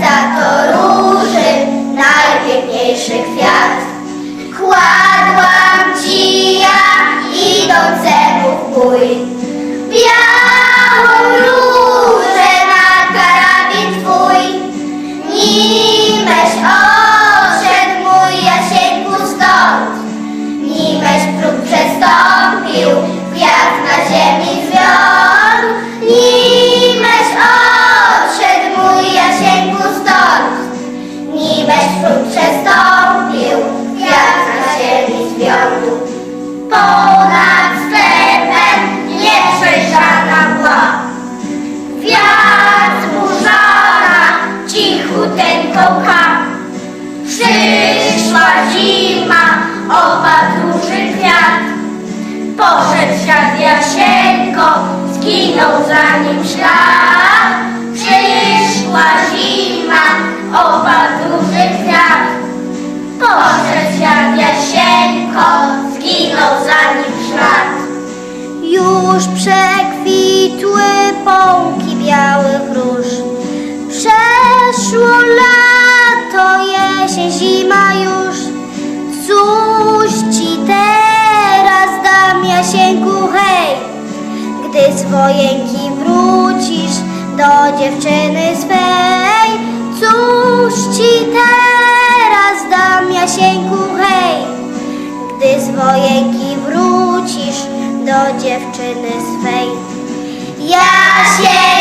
Za to róży najpiękniejszy kwiat. Kładłam ci ja idącemu w bój. Białą różę na karabin twój. Nimeś odszedł mój Jasieńku stąd. Nimeś próg przestąpił, kwiat na ziemi Przyszła zima, opadł róży kwiat. Poszedł świat Jasieńko, zginął za nim ślad. Przyszła zima, opadł róży kwiat. Poszedł świat Jasieńko, zginął za nim ślad. Już przekwitły pąki białych róż. Przeszło lato, jesień, zima już. Cóż ci teraz dam, Jasieńku, hej? Gdy z wojenki wrócisz do dziewczyny swej. Cóż ci teraz dam, Jasieńku, hej? Gdy z wojenki wrócisz do dziewczyny swej. Jasieńkowi